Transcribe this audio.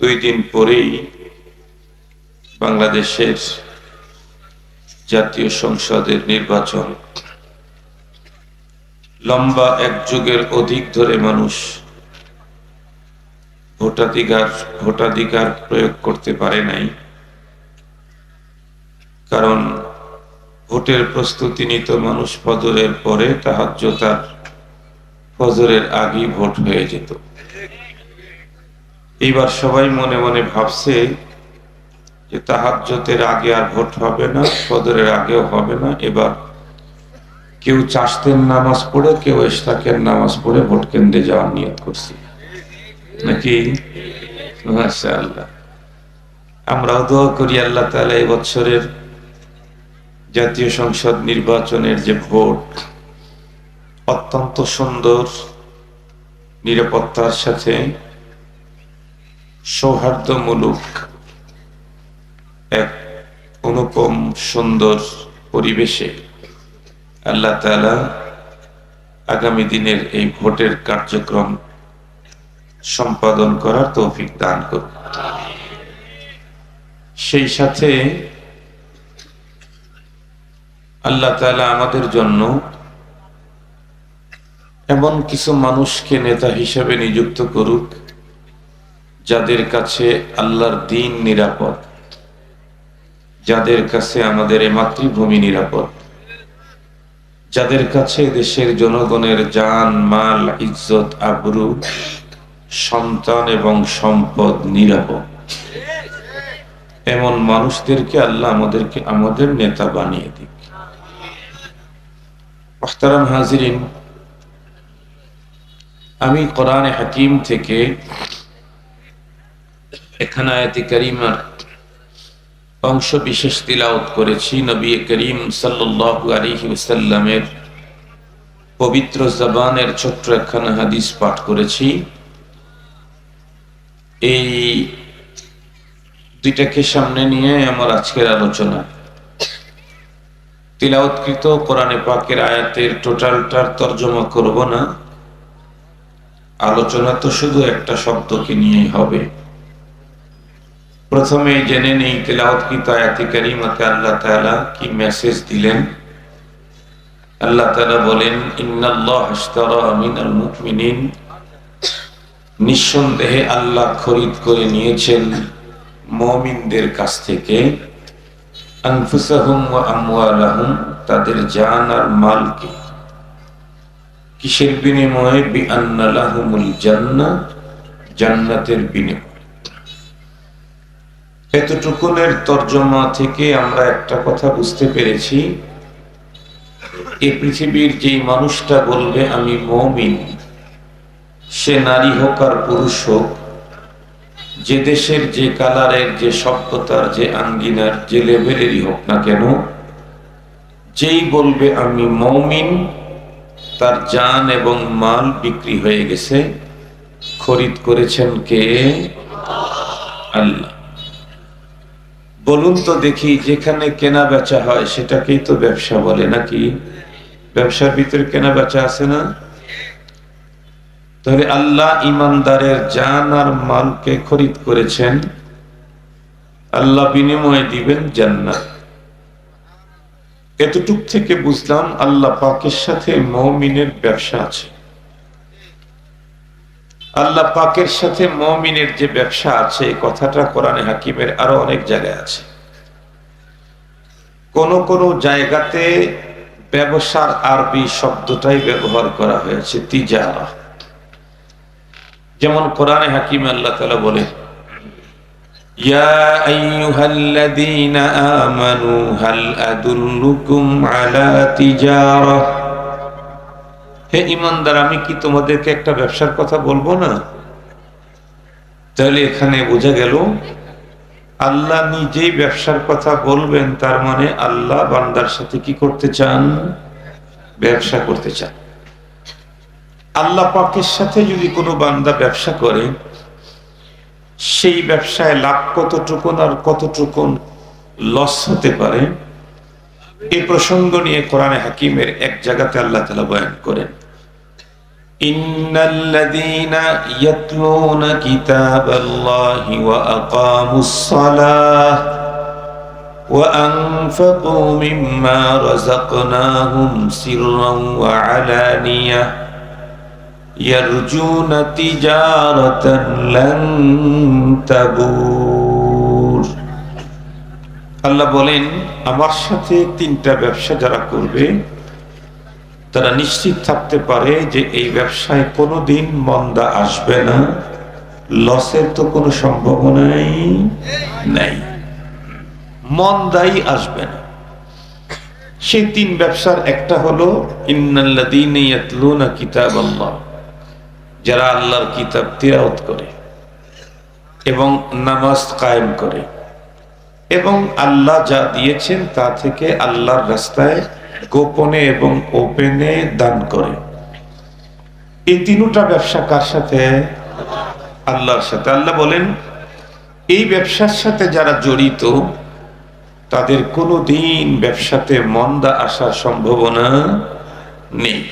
দুই দিন পরেই বাংলাদেশের জাতীয় সংসদের নির্বাচন। লম্বা এক যুগের অধিক ধরে মানুষ ভোটাধিকার ভোটাধিকার প্রয়োগ করতে পারে নাই। কারণ ভোটের প্রস্তুতি নিত মানুষ ফজরের পরে তাহাজ্য তার ফজরের আগেই ভোট হয়ে যেত। এইবার সবাই মনে মনে ভাবছে যে তাহাজ্যতের আগে আর ভোট হবে না, ফজরের আগেও হবে না, এবার কেউ চাষতের নামাজ পড়ে, কেউ এস্তাকের নামাজ পড়ে ভোট কেন্দ্রে যাওয়ার নিয়ত করছি। নাকি? আল্লাহ আমরাও দোয়া করি আল্লাহ তালা এই বছরের জাতীয় সংসদ নির্বাচনের যে ভোট, অত্যন্ত সুন্দর নিরাপত্তার সাথে সৌহার্দ্যমূলক এক অনুপম সুন্দর পরিবেশে আল্লাহ তালা আগামী দিনের এই ভোটের কার্যক্রম সম্পাদন করার তৌফিক দান করুন। সেই সাথে আল্লাহ তালা আমাদের জন্য এমন কিছু মানুষকে নেতা হিসেবে নিযুক্ত করুক যাদের কাছে আল্লাহর দিন নিরাপদ, যাদের কাছে আমাদের এ মাতৃভূমি নিরাপদ, যাদের কাছে দেশের জনগণের জান, মাল, ইজ্জত আবরু সন্তান এবং সম্পদ নিরাপদ। এমন মানুষদেরকে আল্লাহ আমাদেরকে আমাদের নেতা বানিয়ে দিক। হাজিরিন, আমি কোরআনে হাকিম থেকে এখানে আয়াতি করিমার অংশ বিশেষ তিলাওত করেছি। নবী করিম আলাইহি পবিত্র জবানের ছোট্ট একখানা হাদিস পাঠ করেছি। এই দুইটাকে সামনে নিয়ে আমার আজকের আলোচনা। তিলাওতকৃত কোরআনে পাকের আয়াতের টোটালটার তর্জমা করব না। আলোচনা তো শুধু একটা শব্দকে নিয়েই হবে। প্রথমে জেনে নেই তিলাওতকৃত আয়াতি কারিমাতে আল্লাহ তাআলা কি মেসেজ দিলেন। আল্লাহ তালা বলেন, ইন্নাল্লাহ আশতারা মিনাল মুমিনিন। নিঃসন্দেহে আল্লাহ খরিদ করে নিয়েছেন মমিনদের কাছ থেকে। আনফুসাহুম ওয়া আমওয়ালাহুম, তাদের জান আর মালকে। কিসের বিনিময়ে? বি আন্না লাহুমুল জান্নাতের বিনিময়ে। এতটুকুনের তর্জমা থেকে আমরা একটা কথা বুঝতে পেরেছি। এই পৃথিবীর যেই মানুষটা বলবে, আমি মমিন। সে নারী হোক আর পুরুষ হোক, যে দেশের যে কালারের, যে সভ্যতার, যে আঙ্গিনার, যে লেভেলেরই হোক না কেন, যেই বলবে, আমি মমিন, তার জান এবং মাল বিক্রি হয়ে গেছে। খরিদ করেছেন কে? আল্লাহ। বলুন তো দেখি, যেখানে কেনা বেচা হয় সেটাকেই তো ব্যবসা বলে, নাকি? ব্যবসার ভিতরে কেনা বেচা আছে না? তাহলে আল্লাহ ইমানদারের জান আর মালকে খরিদ করেছেন। আল্লাহ বিনিময়ে দিবেন জান্নাত। এতটুক থেকে বুঝলাম আল্লাহ পাকের সাথে মমিনের ব্যবসা আছে। আল্লাহ পাকের সাথে মমিনের যে ব্যবসা আছে কথাটা কোরআনে হাকিমের আরো অনেক জায়গায় আছে কোন কোন জায়গাতে ব্যবসার আরবি শব্দটাই ব্যবহার করা হয়েছে তিজারা যেমন কোরআনে হাকিম আল্লাহ তালা বলে يا أيها الذين آمنوا هل أدلكم على تجارة হে ইমানদার, আমি কি তোমাদেরকে একটা ব্যবসার কথা বলব না? তাহলে এখানে বোঝা গেল, আল্লাহ নিজেই ব্যবসার কথা বলবেন, তার মানে আল্লাহ বান্দার সাথে কি করতে চান? ব্যবসা করতে চান। আল্লাহ পাকের সাথে যদি কোনো বান্দা ব্যবসা করে, সেই ব্যবসায় লাভ কতটুকুন আর কতটুকুন লস হতে পারে এই প্রসঙ্গ নিয়ে কোরআনে হাকিমের এক জায়গাতে আল্লাহ তালা বয়ান করেন। إن الذين يتلون كتاب الله وأقاموا الصلاة وأنفقوا مما رزقناهم سرا وعلانية يرجون تجارة لن تبور আল্লাহ বলেন আমার সাথে তিনটা ব্যবসা যারা করবে তারা নিশ্চিত থাকতে পারে যে এই ব্যবসায় কোনোদিন মন্দা আসবে না। লসের তো কোনো সম্ভাবনাই নাই। মন্দাই আসবে না। সেই তিন ব্যবসার একটা হলো, ইন্নাল্লাযীনা ইয়াতলুনা কিতাবাল্লাহ, যারা আল্লাহর কিতাব তিলাওয়াত করে এবং নামাজ কায়েম করে এবং আল্লাহ যা দিয়েছেন তা থেকে আল্লাহর রাস্তায় গোপনে এবং ওপেনে দান করে। এই তিনটা ব্যবসা কার সাথে? আল্লাহর সাথে। আল্লাহ বলেন, এই ব্যবসার সাথে যারা জড়িত, তাদের কোনো দিন ব্যবসাতে মন্দা আসার সম্ভাবনা নেই।